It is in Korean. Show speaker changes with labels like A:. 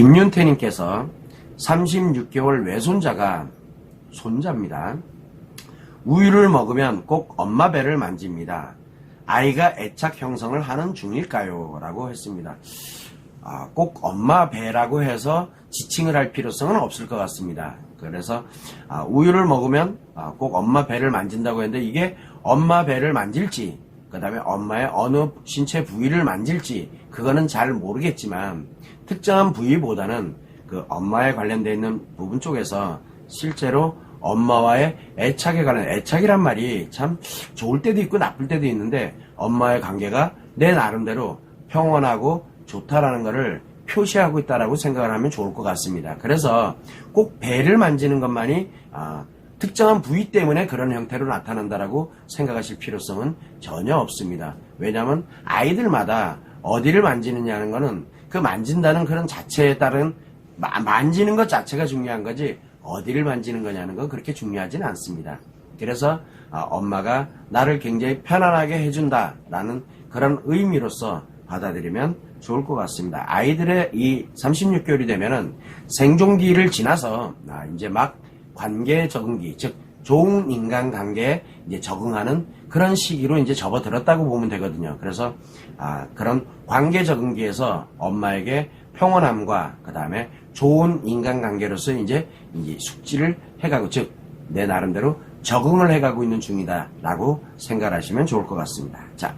A: 김윤태님께서 36개월 외손자가 손자입니다. 우유를 먹으면 꼭 엄마 배를 만집니다. 아이가 애착 형성을 하는 중일까요? 라고 했습니다. 아, 꼭 엄마 배라고 해서 지칭을 할 필요성은 없을 것 같습니다. 그래서 아, 우유를 먹으면 아, 꼭 엄마 배를 만진다고 했는데 이게 엄마 배를 만질지 그 다음에 엄마의 어느 신체 부위를 만질지 그거는 잘 모르겠지만 특정한 부위보다는 그 엄마에 관련되어 있는 부분 쪽에서 실제로 엄마와의 애착에 관한 애착이란 말이 참 좋을 때도 있고 나쁠 때도 있는데 엄마의 관계가 내 나름대로 평온하고 좋다라는 것을 표시하고 있다라고 생각을 하면 좋을 것 같습니다. 그래서 꼭 배를 만지는 것만이 아, 특정한 부위 때문에 그런 형태로 나타난다라고 생각하실 필요성은 전혀 없습니다. 왜냐하면 아이들마다 어디를 만지느냐는 것은 그 만진다는 그런 자체에 따른 마- 만지는 것 자체가 중요한 거지 어디를 만지는 거냐는 건 그렇게 중요하진 않습니다. 그래서 아, 엄마가 나를 굉장히 편안하게 해준다라는 그런 의미로서 받아들이면 좋을 것 같습니다. 아이들의 이 36개월이 되면은 생존기를 지나서 아, 이제 막 관계 적응기, 즉 좋은 인간 관계에 이제 적응하는 그런 시기로 이제 접어들었다고 보면 되거든요. 그래서 아, 그런 관계 적응기에서 엄마에게 평온함과 그 다음에 좋은 인간 관계로서 이제 이제 숙지를 해가고 즉 내 나름대로 적응을 해가고 있는 중이다라고 생각하시면 좋을 것 같습니다. 자,